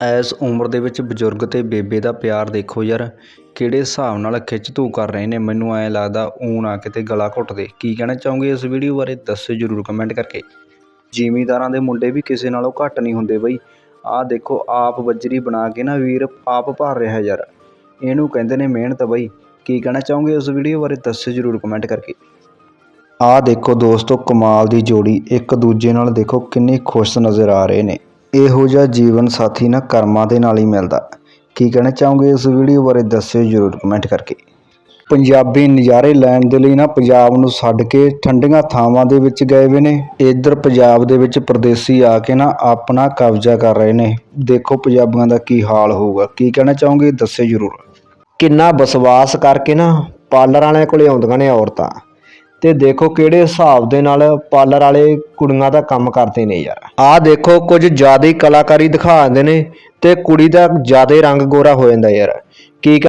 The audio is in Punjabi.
ਇਸ ਉਮਰ ਦੇ ਵਿੱਚ ਬਜ਼ੁਰਗ ਅਤੇ ਬੇਬੇ ਦਾ ਪਿਆਰ ਦੇਖੋ ਯਾਰ, ਕਿਹੜੇ ਹਿਸਾਬ ਨਾਲ ਖਿੱਚ ਧੂ ਕਰ ਰਹੇ ਨੇ? ਮੈਨੂੰ ਐਂ ਲੱਗਦਾ ਊਂ ਨਾ ਕਿਤੇ ਗਲਾ ਘੁੱਟਦੇ ਕੀ ਕਹਿਣਾ ਚਾਹੋਗੇ ਇਸ ਵੀਡੀਓ ਬਾਰੇ? ਦੱਸੋ ਜ਼ਰੂਰ ਕਮੈਂਟ ਕਰਕੇ। ਜ਼ਿਮੀਂਦਾਰਾਂ ਦੇ ਮੁੰਡੇ ਵੀ ਕਿਸੇ ਨਾਲੋਂ ਘੱਟ ਨਹੀਂ ਹੁੰਦੇ ਬਈ। ਆਹ ਦੇਖੋ, ਆਪ ਬੱਜਰੀ ਬਣਾ ਕੇ ਨਾ ਵੀਰ ਆਪ ਭਰ ਰਿਹਾ ਯਾਰ। ਇਹਨੂੰ ਕਹਿੰਦੇ ਨੇ ਮਿਹਨਤ ਬਈ। ਕੀ ਕਹਿਣਾ ਚਾਹੋਗੇ ਇਸ ਵੀਡੀਓ ਬਾਰੇ? ਦੱਸੋ ਜ਼ਰੂਰ ਕਮੈਂਟ ਕਰਕੇ। ਆਹ ਦੇਖੋ ਦੋਸਤੋ, ਕਮਾਲ ਦੀ ਜੋੜੀ। ਇੱਕ ਦੂਜੇ ਨਾਲ ਦੇਖੋ ਕਿੰਨੇ ਖੁਸ਼ ਨਜ਼ਰ ਆ ਰਹੇ ਨੇ। ਇਹੋ ਜਿਹਾ ਜੀਵਨ ਸਾਥੀ ਨਾ ਕਰਮਾਂ ਦੇ ਨਾਲ ਹੀ ਮਿਲਦਾ। ਕੀ ਕਹਿਣਾ ਚਾਹੋਗੇ ਇਸ ਵੀਡੀਓ ਬਾਰੇ ਦੱਸਿਓ ਜ਼ਰੂਰ ਕਮੈਂਟ ਕਰਕੇ। ਪੰਜਾਬੀ ਨਜ਼ਾਰੇ ਲੈਣ ਦੇ ਲਈ ਨਾ ਪੰਜਾਬ ਨੂੰ ਛੱਡ ਕੇ ਠੰਡੀਆਂ ਥਾਵਾਂ ਦੇ ਵਿੱਚ ਗਏ ਵੇ ਨੇ। ਇੱਧਰ ਪੰਜਾਬ ਦੇ ਵਿੱਚ ਪਰਦੇਸੀ ਆ ਕੇ ਨਾ ਆਪਣਾ ਕਬਜ਼ਾ ਕਰ ਰਹੇ ਨੇ। ਦੇਖੋ ਪੰਜਾਬੀਆਂ ਦਾ ਕੀ ਹਾਲ ਹੋਊਗਾ। ਕੀ ਕਹਿਣਾ ਚਾਹੋਗੇ ਦੱਸਿਓ ਜ਼ਰੂਰ। ਕਿੰਨਾ ਵਿਸ਼ਵਾਸ ਕਰਕੇ ਨਾ ਪਾਰਲਰ ਵਾਲਿਆਂ ਕੋਲੇ ਆਉਂਦੀਆਂ ਨੇ ਔਰਤਾਂ। ਤੇ ਦੇਖੋ ਕਿਹੜੇ ਹਿਸਾਬ ਦੇ ਨਾਲ ਪਾਰਲਰ ਵਾਲੇ ਕੁੜੀਆਂ ਦਾ ਕੰਮ ਕਰਦੇ ਨੇ ਯਾਰ। ਆਹ ਦੇਖੋ ਕੁਝ ਜ਼ਿਆਦਾ ਹੀ ਕਲਾਕਾਰੀ ਦਿਖਾ ਦਿੰਦੇ ਨੇ ਤੇ ਕੁੜੀ ਦਾ ਜ਼ਿਆਦਾ ਰੰਗ ਗੋਰਾ ਹੋ ਜਾਂਦਾ ਯਾਰ। ਕੀ